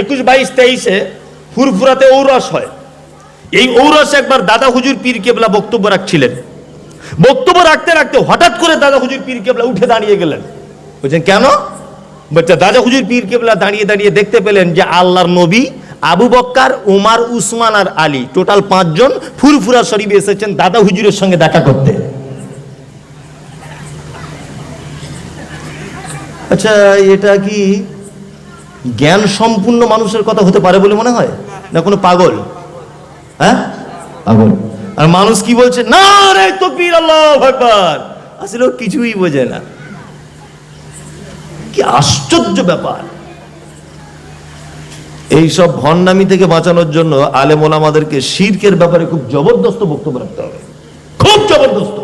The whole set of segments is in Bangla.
একুশ বাইশ তেইশে ফুরফুরাতে ঔরস হয়। এই ঔরসে একবার দাদা হুজুর পীর কেবলা বক্তব্য রাখছিলেন। বক্তব্য রাখতে রাখতে হঠাৎ করে দাদা হুজুর পীর কেবলা উঠে দাঁড়িয়ে গেলেন। বলছেন, কেন? বলছে, দাদা হুজুর পীর কেবলা দাঁড়িয়ে দাঁড়িয়ে দেখতে পেলেন যে আল্লাহর নবী আবু বক্কার ওমার উসমান আর আলী টোটাল পাঁচজন ফুরফুরা শরীফে এসেছেন দাদা হুজুরের সঙ্গে দেখা করতে। আচ্ছা এটা কি জ্ঞান সম্পূর্ণ মানুষের কথা হতে পারে বলে মনে হয়? না কোনো পাগল? হ্যাঁ? পাগল। আর মানুষ কি বলছে? না রে তকবীর আল্লাহ আকবার। আসলে কিছুই বোঝে না। কি আশ্চর্য ব্যাপার। এই সব ভণ্ডামি থেকে বাঁচানোর জন্য আলেম ওলামাদেরকে শিরকের ব্যাপারে খুব জবরদস্ত বক্তব্য রাখতে হবে। খুব জবরদস্ত।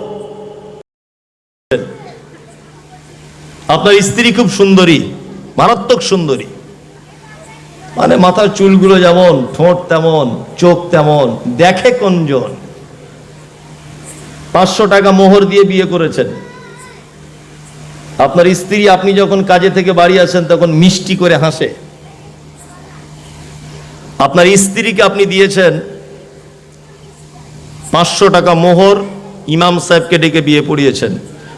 আপনার স্ত্রী খুব সুন্দরী মারাত্মক সুন্দরী। মানে মাথার চুলগুলো যেমন, ঠোঁট তেমন, চোখ তেমন, দেখে কোনজন পাঁচশো টাকা মোহর দিয়ে বিয়ে করেছেন। আপনার স্ত্রী আপনি যখন কাজে থেকে বাড়ি আসেন, তখন মিষ্টি করে হাসে। আপনার স্ত্রীকে আপনি দিয়েছেন পাঁচশো টাকা মোহর, ইমাম সাহেবকে ডেকে বিয়ে পড়িয়েছেন।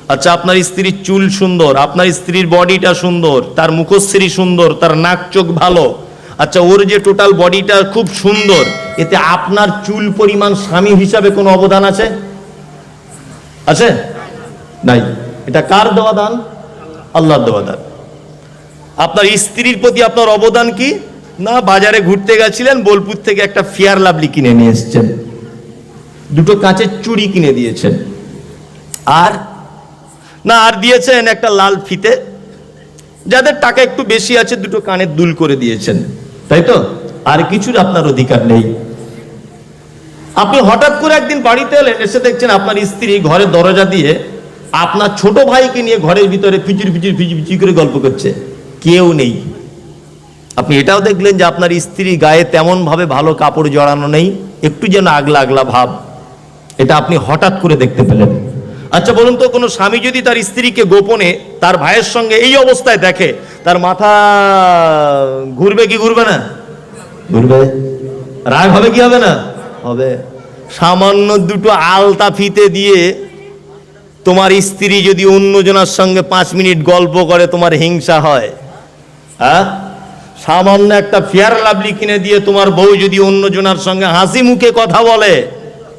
আচ্ছা আপনার স্ত্রীর চুল সুন্দর, আপনার স্ত্রীর বডিটা সুন্দর, তার মুখশ্রী সুন্দর, তার নাক চোখ ভালো আচ্ছা ওর যে টোটাল বডিটা খুব সুন্দর, এতে আপনার চুল পরিমাণ স্বামী হিসাবে কোনো অবদান আছে? আছে? নাই। এটা কার দেওয়া দান? আল্লাহর দেওয়া দান। আপনার স্ত্রীর প্রতি আপনার অবদান কি? না, বাজারে ঘুরতে গেছিলেন, বোলপুর থেকে একটা ফেয়ার লাভলি কিনে নিয়ে এসেছেন। দুটো কাঁচের চুড়ি কিনে দিয়েছেন। আর? না, আর দিয়েছেন একটা লাল ফিতে। যাদের টাকা একটু বেশি আছে, দুটো কানের দুল করে দিয়েছেন। তাই তো? আর কিছুর আপনার অধিকার নেই। আপনি হঠাৎ করে একদিন বাড়িতে এলেন, এসে দেখছেন আপনার স্ত্রী ঘরের দরজা দিয়ে আপনার ছোট ভাইকে নিয়ে ঘরের ভিতরে ফিচির ফিচির ফিচির ফিচি করে গল্প করছে। কেউ নেই। আপনি এটাও দেখলেন যে আপনার স্ত্রী গায়ে তেমন ভাবে ভালো কাপড় জড়ানো নেই, একটু যেন আগলা আগলা ভাব। এটা আপনি হঠাৎ করে দেখতে পেলেন। আচ্ছা বলুন তো কোনো স্বামী যদি তার স্ত্রীকে গোপনে তার ভাইয়ের সঙ্গে এই অবস্থায় দেখে তার মাথা ঘুরবে কি ঘুরবে না? ঘুরবে। রাগ হবে কি হবে না? হবে। সামান্য দুটো আলতা ফিতে দিয়ে তোমার স্ত্রী যদি অন্যজনার সঙ্গে পাঁচ মিনিট গল্প করে তোমার হিংসা হয়। হ্যাঁ? সামান্য একটা ফেয়ার লাভলি কিনে দিয়ে তোমার বউ যদি অন্যজনার সঙ্গে হাসি মুখে কথা বলে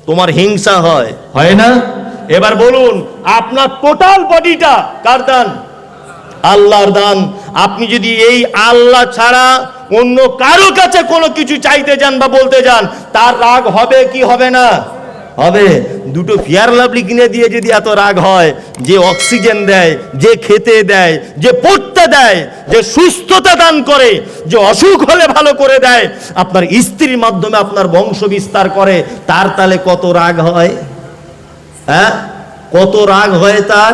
তোমার হিংসা হয়। হয় না? এবার বলুন, আপনার টোটাল বডিটা কার দান? আল্লাহর দান। আপনি যদি এই আল্লাহ ছাড়া অন্য কারও কাছে কোনো কিছু চাইতে যান বা বলতে যান, তার রাগ হবে কি হবে না? হবে। দুটো ফিয়ার লাভলি কিনে দিয়ে যদি এত রাগ হয়, যে অক্সিজেন দেয়, যে খেতে দেয়, যে পড়তে দেয়, যে সুস্থতা দান করে, যে অসুখ হলে ভালো করে দেয়, আপনার স্ত্রীর মাধ্যমে আপনার বংশ বিস্তার করে, তার তালে কত রাগ হয়? হ্যাঁ? কত রাগ হয় তার?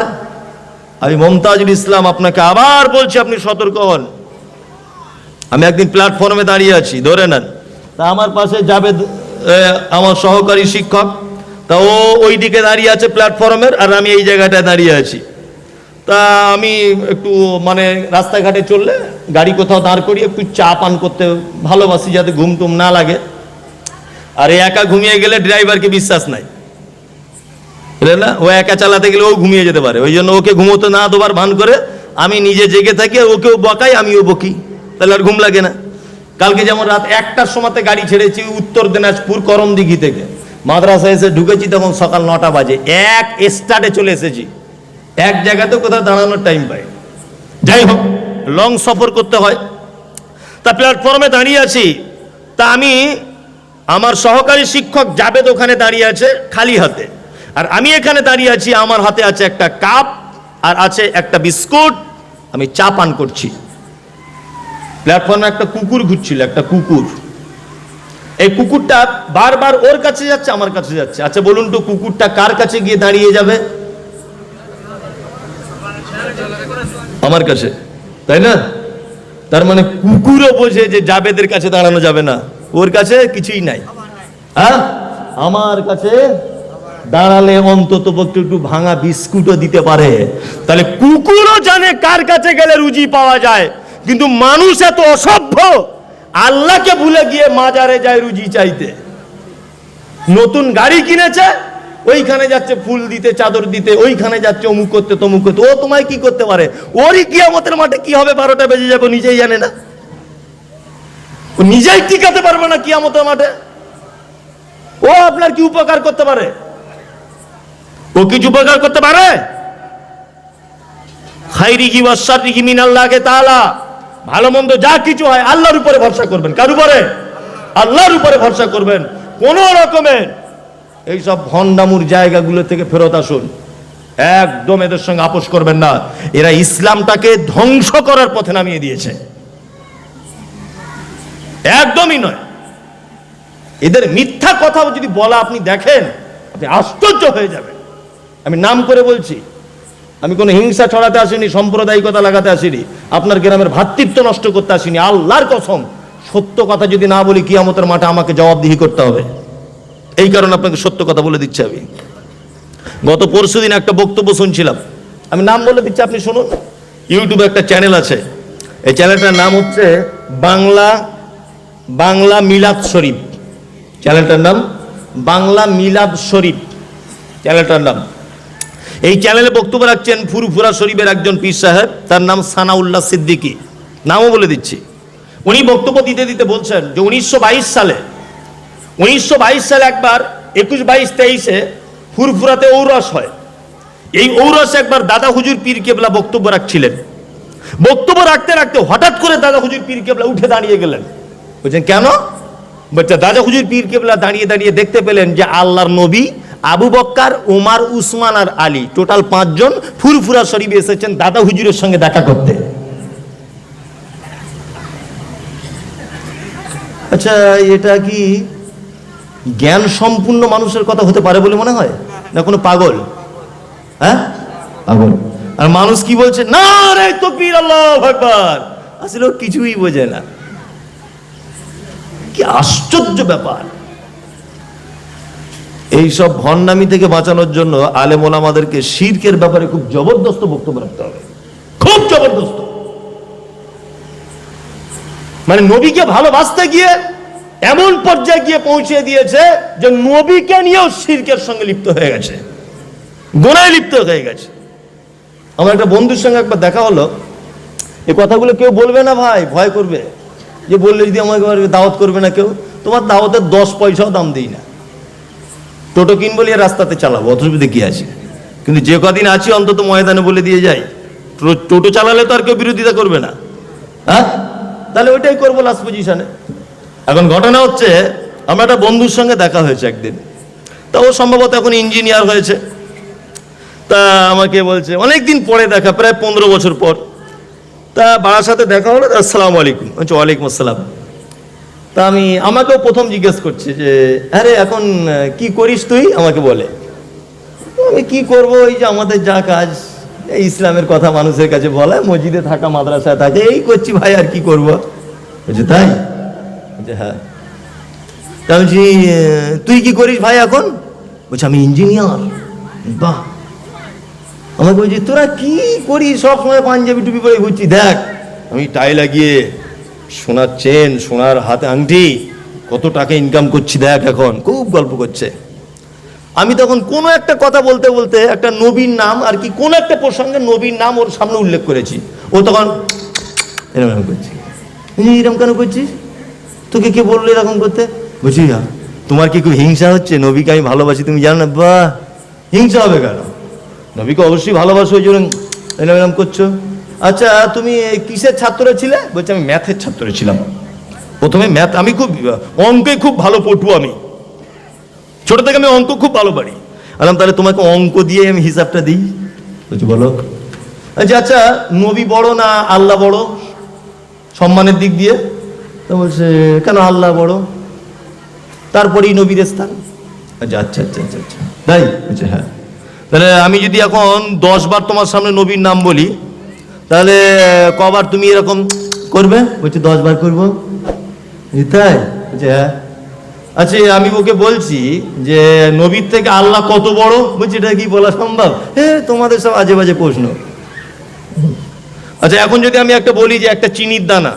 আমি মমতাজুল ইসলাম আপনাকে আবার বলছি, আপনি সতর্ক হন। আমি একদিন প্ল্যাটফর্মে দাঁড়িয়ে আছি, ধরে নেন। তা আমার পাশে যাবে আমার সহকারী শিক্ষক। তা ও ওই দিকে দাঁড়িয়ে আছে প্ল্যাটফর্মের আর আমি এই জায়গাটায় দাঁড়িয়ে আছি। তা আমি একটু মানে রাস্তাঘাটে চললে গাড়ি কোথাও দাঁড় করিয়ে একটু চা পান করতে ভালোবাসি, যাতে ঘুম টুম না লাগে। আর একা ঘুমিয়ে গেলে ড্রাইভারকে বিশ্বাস নাই। বুঝলেন না, ও একা চালাতে গেলে ও ঘুমিয়ে যেতে পারে। ওই জন্য ওকে ঘুমোতে না দেবার ভান করে আমি নিজে জেগে থাকি ওকেও বকাই, আমিও বকি। তাহলে আর ঘুম লাগে না। কালকে যেমন রাত একটার সময়তে গাড়ি ছেড়েছি উত্তর দিনাজপুর করমদিঘি থেকে। মাদ্রাসা এসে ঢুকেছি তখন সকাল নটা বাজে। এক স্টার্টে চলে এসেছি। এক জায়গাতে কোথাও দাঁড়ানোর টাইম পাই যাই হোক লং সফর করতে হয়। তা প্ল্যাটফর্মে দাঁড়িয়ে আছি। তা আমি আমার সহকারী শিক্ষক জাবেদ ওখানে দাঁড়িয়ে আছে খালি হাতে। আর আমি এখানে দাঁড়িয়ে আছি, আমার হাতে আছে একটা কাপ আর আছে একটা বিস্কুট। আমি চা পান করছি। প্ল্যাটফর্মে একটা কুকুর ঘুরছিল, একটা কুকুর। এই কুকুরটা বারবার ওর কাছে যাচ্ছে, আমার কাছে যাচ্ছে। আচ্ছা বলুন তো, কুকুরটা কার কাছে গিয়ে দাঁড়িয়ে যাবে? আমার কাছে, তাই না? তার মানে কুকুরও বোঝে যে জাবেদের কাছে দাঁড়ানো যাবে না। ওর কাছে কিছুই নাই। হ্যাঁ? আমার কাছে দাঁড়ালে অন্তত পক্ষে একটু ভাঙা বিস্কুটও দিতে পারে। তাহলে কুকুরও জানে কার কাছে গেলে রুজি পাওয়া যায়। কিন্তু মানুষ এত অসভ্য, আল্লাহকে ভুলে গিয়ে মাজারে যায় রুজি চাইতে। নতুন গাড়ি কিনেছে, ওইখানে যাচ্ছে ফুল দিতে, চাদর দিতে, ওইখানে যাচ্ছে অমুক করতে, তমুক করতে। ও তোমায় কি করতে পারে? ওরই কিয়ামতের মাঠে কি হবে? বারোটা বেজে যাবে নিজেই জানে না। নিজেই টিকাতে পারবে না কিয়ামতের মাঠে। ও আপনার কি উপকার করতে পারে? ও কিছু উপকার করতে পারে? খাইরিহি ওয়াসারিহি মিনাল্লাহকে তাআলা। ভালো মন্দ যা কিছু হয় আল্লাহর উপরে ভরসা করবেন। কার উপরে? আল্লাহর উপরে ভরসা করবেন। কোন রকমের এই সব ভন্ডামুর জায়গাগুলো থেকে ফেরত আসুন। একদম এদের সঙ্গে আপোষ করবেন না। এরা ইসলামটাকে ধ্বংস করার পথে নামিয়ে দিয়েছে। একদমই নয়। এদের মিথ্যা কথা যদি বলা আপনি দেখেন, আপনি আশ্চর্য হয়ে যাবেন। আমি নাম করে বলছি। আমি কোনো হিংসা ছড়াতে আসিনি, সাম্প্রদায়িকতা লাগাতে আসিনি। আপনার গ্রামের ভ্রাতৃত্ব নষ্ট করতে আসিনি। আল্লাহর কসম, সত্য কথা যদি না বলি, কিয়ামতের মাঠে আমাকে জবাবদিহি করতে হবে। এই কারণে আপনাকে সত্য কথা বলে দিচ্ছি আমি। গত পরশু দিন একটা বক্তব্য শুনছিলাম। আমি নাম বলে দিচ্ছি, আপনি শুনুন। ইউটিউবে একটা চ্যানেল আছে। এই চ্যানেলটার নাম হচ্ছে বাংলা বাংলা মিলাদ শরীফ। চ্যানেলটার নাম বাংলা মিলাদ শরীফ। চ্যানেলটার নাম। এই চ্যানেলে বক্তব্য রাখছেন ফুরফুরা শরীফের একজন পীর সাহেব, তার নাম সানাউল্লাহ সিদ্দিকী। নামও বলে দিচ্ছি। উনি বক্তব্য দিতে দিতে বলছেন যে উনিশশো বাইশ সালে, উনিশশো বাইশ সালে একবার একুশ বাইশ তেইশে ফুরফুরাতে ঔরস হয়। এই ঔরসে একবার দাদা হুজুর পীর কেবলা বক্তব্য রাখছিলেন। বক্তব্য রাখতে রাখতে হঠাৎ করে দাদা হুজুর পীর কেবলা উঠে দাঁড়িয়ে গেলেন। বলছেন, কেন? বলছে, দাদা হুজুর পীর কেবলা দাঁড়িয়ে দাঁড়িয়ে দেখতে পেলেন যে আল্লাহর নবী আবু বক্কার ওমার উসমান আর আলী। টোটাল পাঁচজন ফুরফুরা শরীফে এসেছেন দাদা হুজুরের সঙ্গে দেখা করতে। আচ্ছা এটা কি জ্ঞান সম্পূর্ণ মানুষের কথা হতে পারে বলে মনে হয়? না কোনো পাগল? হ্যাঁ? পাগল। আর মানুষ কি বলছে, না রে তকবীর, আল্লাহ আকবার আসলে কিছুই বোঝে না। কি আশ্চর্য ব্যাপার। এই সব ভণ্ডামি থেকে বাঁচানোর জন্য আলেম ওলামাদেরকে শিরকের ব্যাপারে খুব জবরদস্ত বক্তব্য রাখতে হবে। খুব জবরদস্ত। মানে নবীকে ভালোবাসতে গিয়ে এমন পর্যায়ে গিয়ে পৌঁছে দিয়েছে যে নবীকে নিয়েও শিরকের সঙ্গে লিপ্ত হয়ে গেছে। গোনায় লিপ্ত হয়ে গেছে। আমার একটা বন্ধুর সঙ্গে একবার দেখা হলো। এই কথাগুলো কেউ বলবে না ভাই, ভয় করবে। যে বললে যদি আমাকে দাওয়াত করবে না কেউ? তোমার দাওয়াতের দশ পয়সাও দাম দিই না। টোটো কিনবো নিয়ে রাস্তাতে চালাবো অসুবিধা কি আছে? কিন্তু যে কদিন আছি, অন্তত ময়দানে বলে দিয়ে যাই। টোটো চালালে তো আর কেউ বিরোধিতা করবে না। হ্যাঁ? তাহলে ওইটাই করব লাস্ট পজিশনে এখন ঘটনা হচ্ছে, আমার একটা বন্ধুর সঙ্গে দেখা হয়েছে একদিন। তা ও সম্ভবত এখন ইঞ্জিনিয়ার হয়েছে। তা আমাকে বলছে অনেক দিন পরে দেখা, প্রায় পনেরো বছর পর। তা বাবার সাথে দেখা হলো আসসালামু আলাইকুম। বলছে, ওয়ালাইকুম আসসালাম। তা আমি আমাকেও প্রথম জিজ্ঞেস করছে যে, আরে, এখন কি করিস তুই? আমাকে বলে। আমি, কি করব? এই যে আমাদের যা কাজ ইসলামের কথা মানুষের কাছে বলে, মসজিদে থাকা, মাদ্রাসায় থাকে, এই করছি ভাই, আর কি করব? বলছে, তাই? হ্যাঁ। তা বলছি তুই কি করিস ভাই এখন? বলছে, আমি ইঞ্জিনিয়ার। বাহ! আমাকে বলছি, তোরা কি করিস? সব সময় পাঞ্জাবি টুপি পরে ঘুরছি। দেখ, আমি টাই লাগিয়ে সোনার চেন সোনার হাতে আংটি কত টাকা ইনকাম করছি দেখ এখন খুব গল্প করছে। আমি তখন কোনো একটা কথা বলতে বলতে একটা নবীর নাম আর কি কোন একটা প্রসঙ্গে নবীর নাম ওর সামনে উল্লেখ করেছি। ও তখন এরকম করছি। এরকম কেন করছিস? তোকে কে বলল এরকম করতে? বুঝি "আ, তোমার কি খুব হিংসা হচ্ছে? নবীকে আমি ভালোবাসি তুমি জানো না? বা হিংসা হবে কেন? নবীকে অবশ্যই ভালোবাসো ওই জন্য এরকম করছ। আচ্ছা তুমি কিসের ছাত্র ছিলে? বলছে, আমি ম্যাথের ছাত্র ছিলাম। প্রথমে ম্যাথ, আমি খুব, অঙ্কে খুব ভালো পটু আমি। ছোট থেকে আমি অঙ্ক খুব ভালো পারি। আলাম তাহলে তোমাকে অঙ্ক দিয়ে আমি হিসাবটা দিই। বলছি, বলো। আচ্ছা আচ্ছা নবী বড় না আল্লাহ বড়? সম্মানের দিক দিয়ে। তো বলছে, কেন আল্লাহ বড়? তারপরেই নবীর স্থান। আচ্ছা আচ্ছা আচ্ছা আচ্ছা আচ্ছা। তাই? বলছে হ্যাঁ। তাহলে আমি যদি এখন দশ বার তোমার সামনে নবীর নাম বলি তাহলে কবার তুমি এরকম করবে? বলছি দশ বার করব তাই? বলছে হ্যাঁ। আচ্ছা আমি ওকে বলছি যে, নবীর থেকে আল্লাহ কত বড়? বলছি, এটা কি বলা সম্ভব? হ্যাঁ তোমাদের সব আজে বাজে প্রশ্ন। আচ্ছা এখন যদি আমি একটা বলি যে, একটা চিনির দানা,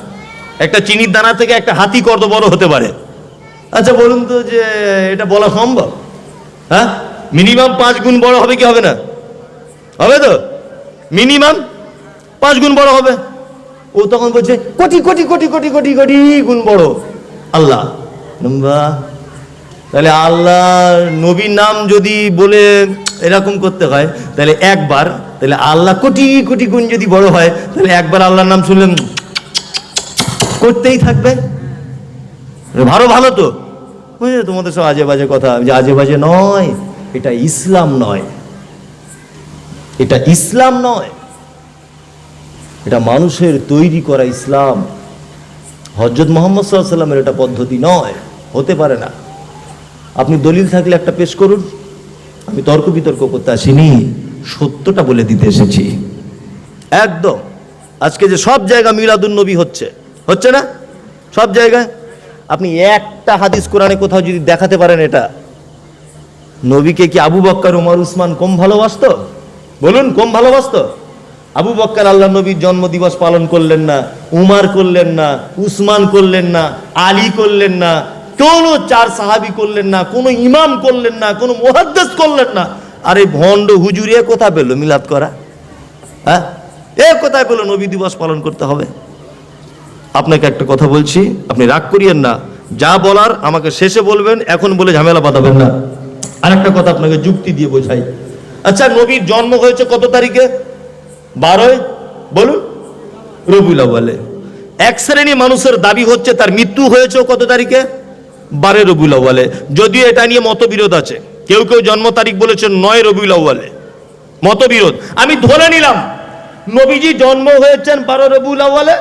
একটা চিনির দানা থেকে একটা হাতি কত বড় হতে পারে? আচ্ছা বলুন তো যে, এটা বলা সম্ভব? হ্যাঁ? মিনিমাম পাঁচ গুণ বড় হবে কি হবে না? হবে তো? মিনিমাম? পাঁচ গুণ বড় হবে। ও তখন বলছে, কোটি কোটি কোটি কোটি কোটি কোটি গুণ বড়। আল্লাহ। নম্বা তাহলে আল্লাহ নবীর নাম যদি বলে এরকম করতে হয়, তাহলে একবার, তাহলে আল্লাহ কোটি কোটি গুণ যদি বড় হয়, তাহলে একবার আল্লাহর নাম শুনলেন, করতেই থাকবে। ভালো ভালো তো। বুঝলে তোমাদের সব আজে বাজে কথা, যে আজে বাজে নয়, এটা ইসলাম নয়। এটা ইসলাম নয়। এটা মানুষের তৈরি করা ইসলাম। হজরত মোহাম্মদ সাল্লামের এটা পদ্ধতি নয়, হতে পারে না। আপনি দলিল থাকলে একটা পেশ করুন। আমি তর্ক বিতর্ক করতে আসিনি, সত্যটা বলে দিতে এসেছি। একদম। আজকে যে সব জায়গা মিলাদুন নবী হচ্ছে হচ্ছে না? সব জায়গায়? আপনি একটা হাদিস কোরআনে কোথাও যদি দেখাতে পারেন এটা। নবীকে কি আবু বক্কর, উমর, উসমান কম ভালোবাসতো? বলুন, কম ভালোবাসতো? আবু বক্কর আল্লাহ নবীর জন্ম দিবস পালন করলেন না, উমার করলেন না, উসমান করলেন না, আলী করলেন না, কোনো চার সাহাবি করলেন না, কোনো ইমাম করলেন না, কোনো মুহাদ্দিস করলেন না। আরে ভণ্ড এ কোথা পেল মিলাদ করা? হ্যাঁ? এ কোথায় পেল নবী দিবস পালন করতে হবে? আপনাকে একটা কথা বলছি, আপনি রাগ করিয়েন না। যা বলার আমাকে শেষে বলবেন, এখন বলে ঝামেলা বাঁধাবেন না। আরেকটা কথা আপনাকে যুক্তি দিয়ে বোঝাই। আচ্ছা নবীর জন্ম হয়েছে কত তারিখে? বারোই? বলুন। রবিউল আউয়ালে। এক শ্রেণি মানুষের দাবি হচ্ছে তার মৃত্যু হয়েছে কত তারিখে? বারে রবিউল আউয়ালে। যদিও এটা নিয়ে মতবিরোধ আছে। কেউ কেউ জন্ম তারিখ বলেছে নয় রবিউল আউয়ালে। মতবিরোধ। আমি ধরে নিলাম, নবীজি জন্ম হয়েছেন বারো রবিউল আউয়ালে,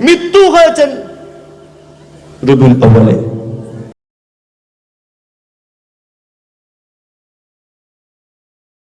মৃত্যু হয়েছেন রবিউল আউয়ালে।